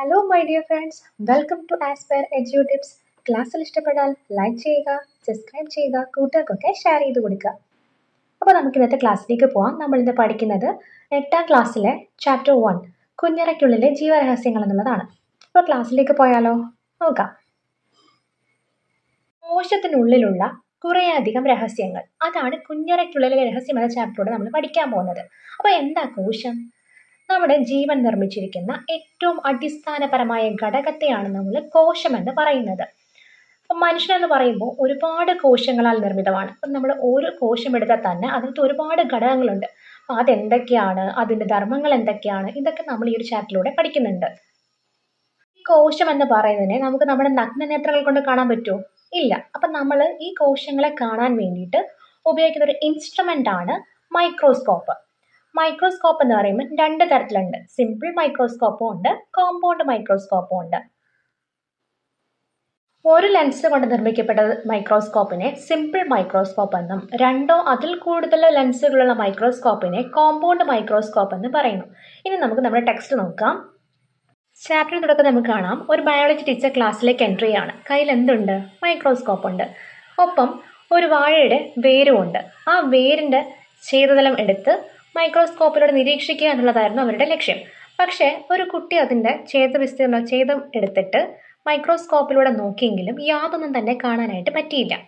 Hello my dear friends welcome to Aspire Edu Tips ക്ലാസ്സിൽ ഇഷ്ടപ്പെട്ടാൽ like ചെയ്യുക subscribe ചെയ്യുക കൂട്ടുകാർക്കൊക്കെ ഷെയർ ചെയ്ത് കൊടുക്കുക. അപ്പോൾ നമുക്ക് ഇന്നത്തെ ക്ലാസ്സിലേക്ക് പോവാം. നമ്മൾ ഇന്ന് പഠിക്കുന്നത് എട്ടാം ക്ലാസ്സിലെ ചാപ്റ്റർ വൺ കുഞ്ഞറയ്ക്കുള്ളിലെ ജീവരഹസ്യങ്ങൾ എന്നുള്ളതാണ് അപ്പോൾ ക്ലാസ്സിലേക്ക് പോയാലോ? നോക്കാം. കോശത്തിനുള്ളിലുള്ള കുറേയധികം രഹസ്യങ്ങൾ. അതാണ് കുഞ്ഞറയ്ക്കുള്ളിലെ രഹസ്യം എന്ന ചാപ്റ്ററോടെ നമ്മൾ പഠിക്കാൻ പോകുന്നത്. അപ്പോൾ എന്താ കോശം? നമ്മുടെ ജീവൻ നിർമ്മിച്ചിരിക്കുന്ന ഏറ്റവും അടിസ്ഥാനപരമായ ഘടകത്തെയാണ് നമ്മൾ കോശം എന്ന് പറയുന്നത്. അപ്പം മനുഷ്യനെന്ന് പറയുമ്പോൾ ഒരുപാട് കോശങ്ങളാൽ നിർമ്മിതമാണ്. അപ്പം നമ്മൾ ഓരോ കോശം എടുത്താൽ തന്നെ അതിനകത്ത് ഒരുപാട് ഘടകങ്ങളുണ്ട്. അപ്പം അതെന്തൊക്കെയാണ്? അതിന്റെ ധർമ്മങ്ങൾ എന്തൊക്കെയാണ്? ഇതൊക്കെ നമ്മൾ ഈ ഒരു ചാറ്റിലൂടെ പഠിക്കുന്നുണ്ട്. കോശം എന്ന് പറയുന്നതിനെ നമുക്ക് നമ്മുടെ നഗ്നനേത്രങ്ങൾ കൊണ്ട് കാണാൻ പറ്റുമോ? ഇല്ല. അപ്പം നമ്മൾ ഈ കോശങ്ങളെ കാണാൻ വേണ്ടിയിട്ട് ഉപയോഗിക്കുന്ന ഒരു ഇൻസ്ട്രുമെന്റ് ആണ് മൈക്രോസ്കോപ്പ് മൈക്രോസ്കോപ്പ് എന്ന് പറയുമ്പോൾ രണ്ട് തരത്തിലുണ്ട്. സിമ്പിൾ മൈക്രോസ്കോപ്പും ഉണ്ട് കോമ്പൗണ്ട് മൈക്രോസ്കോപ്പും ഉണ്ട്. ഒരു ലെൻസ് കൊണ്ട് നിർമ്മിക്കപ്പെട്ട മൈക്രോസ്കോപ്പിനെ സിമ്പിൾ മൈക്രോസ്കോപ്പ് എന്നും രണ്ടോ അതിൽ കൂടുതൽ ലെൻസുകളുള്ള മൈക്രോസ്കോപ്പിനെ കോമ്പൗണ്ട് മൈക്രോസ്കോപ്പ് എന്ന് പറയുന്നു. ഇനി നമുക്ക് നമ്മുടെ ടെക്സ്റ്റ് നോക്കാം. ചാപ്റ്റർ തുടക്കം നമുക്ക് കാണാം. ഒരു ബയോളജി ടീച്ചർ ക്ലാസ്സിലേക്ക് എൻട്രി ആണ്. കയ്യിൽ എന്തുണ്ട്? മൈക്രോസ്കോപ്പ് ഉണ്ട്. ഒപ്പം ഒരു വാഴയുടെ വേരുമുണ്ട്. ആ വേരിന്റെ ഛേദതലം എടുത്ത് മൈക്രോസ്കോപ്പിലൂടെ നിരീക്ഷിക്കുക എന്നുള്ളതായിരുന്നു അവരുടെ ലക്ഷ്യം. പക്ഷേ ഒരു കുട്ടി അതിന്റെ ഛേദ വിസ്തീർണം ഛേദം എടുത്തിട്ട് മൈക്രോസ്കോപ്പിലൂടെ നോക്കിയെങ്കിലും യാതൊന്നും തന്നെ കാണാനായിട്ട് പറ്റിയില്ല.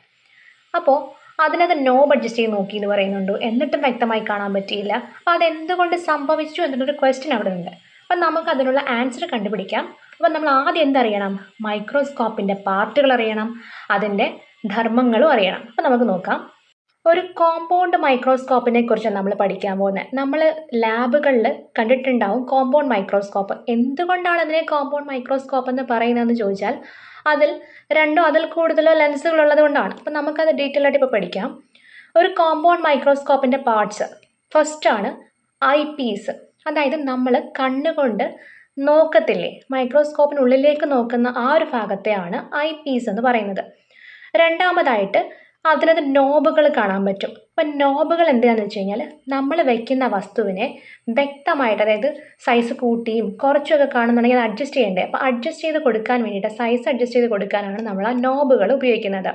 അപ്പോൾ അതിനകത്ത് നോ അഡ്ജസ്റ്റ് ചെയ്ത് നോക്കി എന്ന് പറയുന്നുണ്ട്? എന്നിട്ടും വ്യക്തമായി കാണാൻ പറ്റിയില്ല. അപ്പോൾ അതെന്തുകൊണ്ട് സംഭവിച്ചു എന്നുള്ളൊരു ക്വസ്റ്റ്യൻ അവിടെ ഉണ്ട്. അപ്പം നമുക്ക് അതിനുള്ള ആൻസർ കണ്ടുപിടിക്കാം. അപ്പം നമ്മൾ ആദ്യം എന്തറിയണം? മൈക്രോസ്കോപ്പിന്റെ പാർട്ടുകൾ അറിയണം. അതിന്റെ ധർമ്മങ്ങളും അറിയണം. അപ്പം നമുക്ക് നോക്കാം. ഒരു കോമ്പൗണ്ട് മൈക്രോസ്കോപ്പിനെ കുറിച്ചാണ് നമ്മൾ പഠിക്കാൻ പോകുന്നത് നമ്മൾ ലാബുകളിൽ കണ്ടിട്ടുണ്ടാവും കോമ്പൗണ്ട് മൈക്രോസ്കോപ്പ് എന്തുകൊണ്ടാണ് അതിനെ കോമ്പൗണ്ട് മൈക്രോസ്കോപ്പ് എന്ന് പറയുന്നതെന്ന് ചോദിച്ചാൽ അതിൽ രണ്ടോ അതിൽ കൂടുതലോ ലെൻസുകൾ ഉള്ളത് കൊണ്ടാണ്. അപ്പം നമുക്കത് ഡീറ്റെയിൽ ആയിട്ട് ഇപ്പോൾ പഠിക്കാം. ഒരു കോമ്പൗണ്ട് മൈക്രോസ്കോപ്പിന്റെ പാർട്സ് ഫസ്റ്റാണ് ഐ പീസ് അതായത് നമ്മൾ കണ്ണുകൊണ്ട് നോക്കത്തില്ലേ? മൈക്രോസ്കോപ്പിനുള്ളിലേക്ക് നോക്കുന്ന ആ ഒരു ഭാഗത്തെയാണ് ഐ പീസ് എന്ന് പറയുന്നത്. രണ്ടാമതായിട്ട് അതിനകത്ത് നോബുകൾ കാണാൻ പറ്റും. അപ്പം നോബുകൾ എന്തിനാണെന്ന് വെച്ച് കഴിഞ്ഞാൽ നമ്മൾ വെക്കുന്ന വസ്തുവിനെ വ്യക്തമായിട്ട് അതായത് സൈസ് കൂട്ടിയും കുറച്ചൊക്കെ കാണുന്നുണ്ടെങ്കിൽ അത് അഡ്ജസ്റ്റ് ചെയ്യേണ്ടത് അപ്പോൾ അഡ്ജസ്റ്റ് ചെയ്ത് കൊടുക്കാൻ വേണ്ടിയിട്ട് സൈസ് അഡ്ജസ്റ്റ് ചെയ്ത് കൊടുക്കാനാണ് നമ്മൾ ആ നോബുകൾ ഉപയോഗിക്കുന്നത്.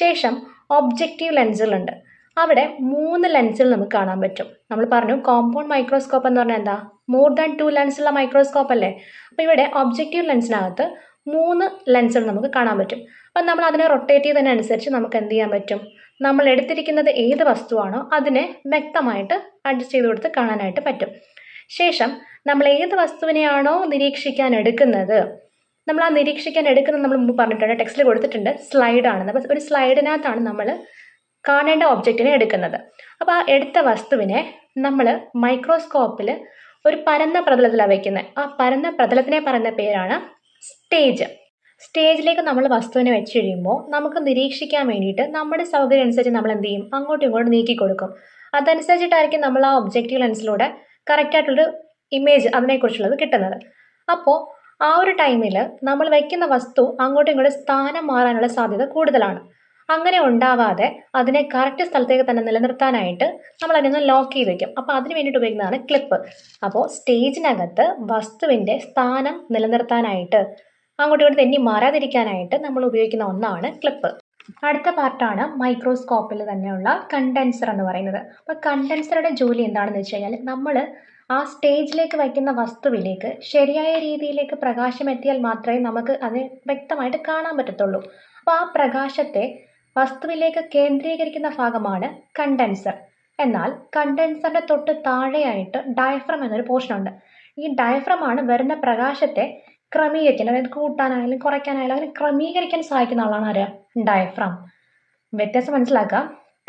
ശേഷം ഒബ്ജക്റ്റീവ് ലെൻസുകളുണ്ട് അവിടെ മൂന്ന് ലെൻസിൽ നമുക്ക് കാണാൻ പറ്റും. നമ്മൾ പറഞ്ഞു കോമ്പൗണ്ട് മൈക്രോസ്കോപ്പ് എന്ന് പറഞ്ഞാൽ എന്താ? മോർ ദാൻ ടു ലെൻസുള്ള മൈക്രോസ്കോപ്പ് അല്ലേ? അപ്പോൾ ഇവിടെ ഒബ്ജക്റ്റീവ് ലെൻസിനകത്ത് മൂന്ന് ലെൻസുകൾ നമുക്ക് കാണാൻ പറ്റും. അപ്പം നമ്മൾ അതിനെ റൊട്ടേറ്റ് ചെയ്തതിനനുസരിച്ച് നമുക്ക് എന്ത് ചെയ്യാൻ പറ്റും? നമ്മൾ എടുത്തിരിക്കുന്നത് ഏത് വസ്തുവാണോ അതിനെ വ്യക്തമായിട്ട് അഡ്ജസ്റ്റ് ചെയ്ത് കൊടുത്ത് കാണാനായിട്ട് പറ്റും. ശേഷം നമ്മൾ ഏത് വസ്തുവിനെയാണോ നിരീക്ഷിക്കാൻ എടുക്കുന്നത്? നമ്മൾ ആ നിരീക്ഷിക്കാൻ എടുക്കുന്നത് നമ്മൾ മുമ്പ് പറഞ്ഞിട്ടുണ്ട് ടെക്സ്റ്റിൽ കൊടുത്തിട്ടുണ്ട് സ്ലൈഡാണെന്ന് അപ്പോൾ ഒരു സ്ലൈഡിനകത്താണ് നമ്മൾ കാണേണ്ട ഒബ്ജക്റ്റിനെ എടുക്കുന്നത്. അപ്പോൾ ആ എടുത്ത വസ്തുവിനെ നമ്മൾ മൈക്രോസ്കോപ്പിൽ ഒരു പരന്ന പ്രതലത്തിലാണ് വയ്ക്കുന്നത് ആ പരന്ന പ്രതലത്തിനെ പറയുന്ന പേരാണ് സ്റ്റേജ് സ്റ്റേജിലേക്ക് നമ്മൾ വസ്തുവിനെ വെച്ച് കഴിയുമ്പോൾ നമുക്ക് നിരീക്ഷിക്കാൻ വേണ്ടിയിട്ട് നമ്മുടെ സൗകര്യം അനുസരിച്ച് നമ്മൾ എന്ത് ചെയ്യും? അങ്ങോട്ടും ഇങ്ങോട്ടും നീക്കി കൊടുക്കും. അതനുസരിച്ചിട്ടായിരിക്കും നമ്മൾ ആ ഒബ്ജക്റ്റീവ് ലെൻസിലൂടെ കറക്റ്റായിട്ടുള്ളൊരു ഇമേജ് അതിനെക്കുറിച്ചുള്ളത് കിട്ടുന്നത്. അപ്പോൾ ആ ഒരു ടൈമിൽ നമ്മൾ വയ്ക്കുന്ന വസ്തു അങ്ങോട്ടും ഇങ്ങോട്ടും സ്ഥാനം മാറാനുള്ള സാധ്യത കൂടുതലാണ്. അങ്ങനെ ഉണ്ടാവാതെ അതിനെ കറക്റ്റ് സ്ഥലത്തേക്ക് തന്നെ നിലനിർത്താനായിട്ട് നമ്മൾ അതിനൊന്ന് ലോക്ക് ചെയ്ത് വെക്കും. അപ്പോൾ അതിന് വേണ്ടിയിട്ട് ഉപയോഗിക്കുന്നതാണ് ക്ലിപ്പ് അപ്പോൾ സ്റ്റേജിനകത്ത് വസ്തുവിന്റെ സ്ഥാനം നിലനിർത്താനായിട്ട് അങ്ങോട്ടും ഇങ്ങോട്ട് തെന്നി മാറാതിരിക്കാനായിട്ട് നമ്മൾ ഉപയോഗിക്കുന്ന ഒന്നാണ് ക്ലിപ്പ് അടുത്ത പാർട്ടാണ് മൈക്രോസ്കോപ്പിൽ തന്നെയുള്ള കണ്ടൻസർ എന്ന് പറയുന്നത്. അപ്പോൾ കണ്ടൻസറുടെ ജോലി എന്താണെന്ന് വെച്ച് കഴിഞ്ഞാൽ നമ്മൾ ആ സ്റ്റേജിലേക്ക് വയ്ക്കുന്ന വസ്തുവിലേക്ക് ശരിയായ രീതിയിലേക്ക് പ്രകാശം എത്തിയാൽ മാത്രമേ നമുക്ക് അത് വ്യക്തമായിട്ട് കാണാൻ പറ്റത്തുള്ളൂ. അപ്പോൾ ആ പ്രകാശത്തെ വസ്തുവിലേക്ക് കേന്ദ്രീകരിക്കുന്ന ഭാഗമാണ് കണ്ടൻസർ എന്നാൽ കണ്ടൻസറിന്റെ തൊട്ട് താഴെയായിട്ട് ഡയഫ്രം എന്നൊരു പോർഷനുണ്ട് ഈ ഡയഫ്രമാണ് വരുന്ന പ്രകാശത്തെ ക്രമീകരിക്കാൻ അതായത് കൂട്ടാനായാലും കുറയ്ക്കാനായാലും അതിനെ ക്രമീകരിക്കാൻ സഹായിക്കുന്ന ആളാണ് ആര്? ഡയഫ്രം. വ്യത്യാസം മനസ്സിലാക്കുക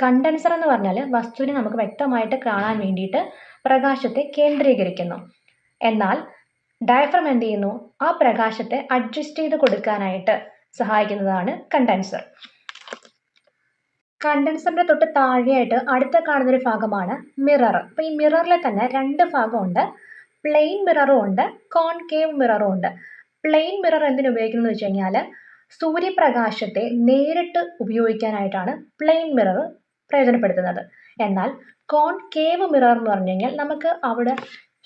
കണ്ടൻസർ എന്ന് പറഞ്ഞാൽ വസ്തുവിനെ നമുക്ക് വ്യക്തമായിട്ട് കാണാൻ വേണ്ടിയിട്ട് പ്രകാശത്തെ കേന്ദ്രീകരിക്കുന്നു. എന്നാൽ ഡയഫ്രം എന്ത് ചെയ്യുന്നു? ആ പ്രകാശത്തെ അഡ്ജസ്റ്റ് ചെയ്ത് കൊടുക്കാനായിട്ട് സഹായിക്കുന്നതാണ് കണ്ടൻസർ. കണ്ടൻസറിന്റെ തൊട്ട് താഴെയായിട്ട് അടുത്ത കാണുന്നൊരു ഭാഗമാണ് മിറർ അപ്പൊ ഈ മിററിലെ തന്നെ രണ്ട് ഭാഗമുണ്ട്. പ്ലെയിൻ മിററും ഉണ്ട് കോൺകേവ് മിററും ഉണ്ട്. പ്ലെയിൻ മിറർ എന്തിനു ഉപയോഗിക്കുന്നത് വെച്ച് കഴിഞ്ഞാൽ സൂര്യപ്രകാശത്തെ നേരിട്ട് ഉപയോഗിക്കാനായിട്ടാണ് പ്ലെയിൻ മിറർ പ്രയോജനപ്പെടുത്തുന്നത്. എന്നാൽ കോൺകേവ് മിറർ എന്ന് പറഞ്ഞു കഴിഞ്ഞാൽ നമുക്ക് അവിടെ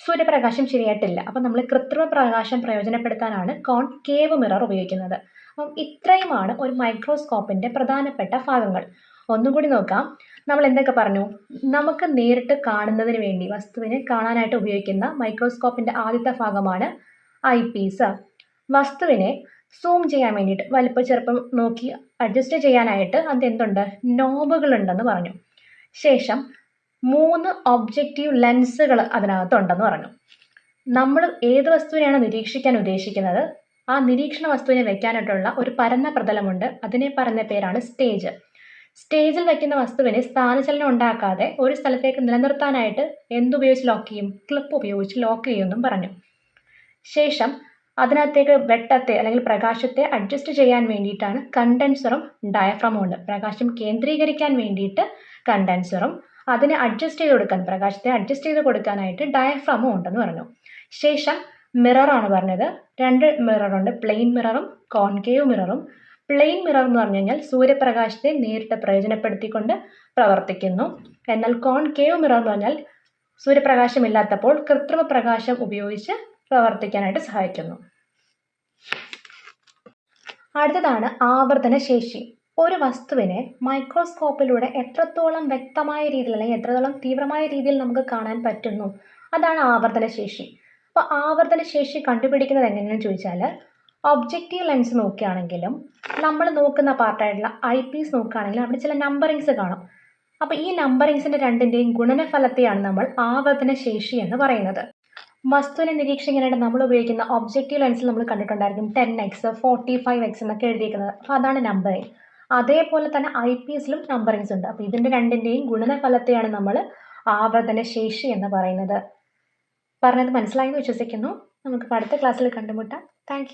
സൂര്യപ്രകാശം ശരിയായിട്ടില്ല. അപ്പം നമ്മൾ കൃത്രിമ പ്രകാശം പ്രയോജനപ്പെടുത്താനാണ് കോൺകേവ് മിറർ ഉപയോഗിക്കുന്നത്. അപ്പം ഇത്രയുമാണ് ഒരു മൈക്രോസ്കോപ്പിന്റെ പ്രധാനപ്പെട്ട ഭാഗങ്ങൾ. ഒന്നുകൂടി നോക്കാം. നമ്മൾ എന്തൊക്കെ പറഞ്ഞു? നമുക്ക് നേരിട്ട് കാണുന്നതിന് വേണ്ടി വസ്തുവിനെ കാണാനായിട്ട് ഉപയോഗിക്കുന്ന മൈക്രോസ്കോപ്പിന്റെ ആദ്യത്തെ ഭാഗമാണ് ഐ പീസ് വസ്തുവിനെ സൂം ചെയ്യാൻ വേണ്ടിയിട്ട് വലിപ്പം ചെറുപ്പം നോക്കി അഡ്ജസ്റ്റ് ചെയ്യാനായിട്ട് അത് എന്തുണ്ട്? നോബുകൾ ഉണ്ടെന്ന് പറഞ്ഞു. ശേഷം മൂന്ന് ഒബ്ജക്റ്റീവ് ലെൻസുകൾ അതിനകത്തുണ്ടെന്ന് പറഞ്ഞു. നമ്മൾ ഏത് വസ്തുവിനെയാണ് നിരീക്ഷിക്കാൻ ഉദ്ദേശിക്കുന്നത്? ആ നിരീക്ഷണ വസ്തുവിനെ വെക്കാനായിട്ടുള്ള ഒരു പരന്ന പ്രതലമുണ്ട്. അതിനെ പറഞ്ഞ പേരാണ് സ്റ്റേജ് സ്റ്റേജിൽ വയ്ക്കുന്ന വസ്തുവിനെ സ്ഥാനചലനം ഉണ്ടാക്കാതെ ഒരു സ്ഥലത്തേക്ക് നിലനിർത്താനായിട്ട് എന്തുപയോഗിച്ച് ലോക്ക് ചെയ്യും? ക്ലിപ്പ് ഉപയോഗിച്ച് ലോക്ക് ചെയ്യുമെന്നും പറഞ്ഞു. ശേഷം അതിനകത്തേക്ക് വെട്ടത്തെ അല്ലെങ്കിൽ പ്രകാശത്തെ അഡ്ജസ്റ്റ് ചെയ്യാൻ വേണ്ടിയിട്ടാണ് കണ്ടൻസറും ഡയഫ്രമും ഉണ്ട്. പ്രകാശം കേന്ദ്രീകരിക്കാൻ വേണ്ടിയിട്ട് കണ്ടൻസറും അതിനെ അഡ്ജസ്റ്റ് ചെയ്ത് കൊടുക്കാൻ പ്രകാശത്തെ അഡ്ജസ്റ്റ് ചെയ്ത് കൊടുക്കാനായിട്ട് ഡയഫ്രമും ഉണ്ടെന്ന് പറഞ്ഞു. ശേഷം മിററാണ് പറഞ്ഞത്. രണ്ട് മിററുണ്ട് പ്ലെയിൻ മിററും കോൺകേവ് മിററും പ്ലെയിൻ മിറർ എന്ന് പറഞ്ഞു കഴിഞ്ഞാൽ സൂര്യപ്രകാശത്തെ നേരിട്ട് പ്രയോജനപ്പെടുത്തിക്കൊണ്ട് പ്രവർത്തിക്കുന്നു. എന്നാൽ കോൺകേവ് മിറർ എന്ന് പറഞ്ഞാൽ സൂര്യപ്രകാശം ഇല്ലാത്തപ്പോൾ കൃത്രിമ പ്രകാശം ഉപയോഗിച്ച് പ്രവർത്തിക്കാനായിട്ട് സഹായിക്കുന്നു. അടുത്തതാണ് ആവർത്തന ശേഷി. ഒരു വസ്തുവിനെ മൈക്രോസ്കോപ്പിലൂടെ എത്രത്തോളം വ്യക്തമായ രീതിയിൽ അല്ലെങ്കിൽ എത്രത്തോളം തീവ്രമായ രീതിയിൽ നമുക്ക് കാണാൻ പറ്റുന്നു? അതാണ് ആവർത്തന ശേഷി. അപ്പോൾ ആവർത്തന ശേഷി കണ്ടുപിടിക്കുന്നത് എങ്ങനെയാണെന്ന് ചോദിച്ചാൽ ഒബ്ജക്റ്റീവ് ലെൻസ് നോക്കുകയാണെങ്കിലും നമ്മൾ നോക്കുന്ന പാർട്ടായിട്ടുള്ള ഐ പീസ് നോക്കുകയാണെങ്കിലും അവിടെ ചില നമ്പറിങ്സ് കാണും. അപ്പോൾ ഈ നമ്പറിങ്സിന്റെ രണ്ടിന്റെയും ഗുണനഫലത്തെയാണ് നമ്മൾ ആവർത്തന ശേഷി എന്ന് പറയുന്നത്. വസ്തുവിനെ നിരീക്ഷിക്കാനായിട്ട് നമ്മൾ ഉപയോഗിക്കുന്ന ഒബ്ജക്റ്റീവ് ലെൻസിൽ നമ്മൾ കണ്ടിട്ടുണ്ടായിരിക്കും ten X forty five X എന്നൊക്കെ എഴുതിയിരിക്കുന്നത് അപ്പോൾ അതാണ് നമ്പറിങ് അതേപോലെ തന്നെ ഐ പീസിലും നമ്പറിങ്സ് ഉണ്ട്. അപ്പോൾ ഇതിന്റെ രണ്ടിന്റെയും ഗുണനഫലത്തെയാണ് നമ്മൾ ആവർത്തന ശേഷി എന്ന് പറയുന്നത്. പറഞ്ഞത് മനസ്സിലായെന്ന് വിശ്വസിക്കുന്നു. നമുക്ക് അടുത്ത ക്ലാസ്സിൽ കണ്ടുമുട്ടാം. താങ്ക്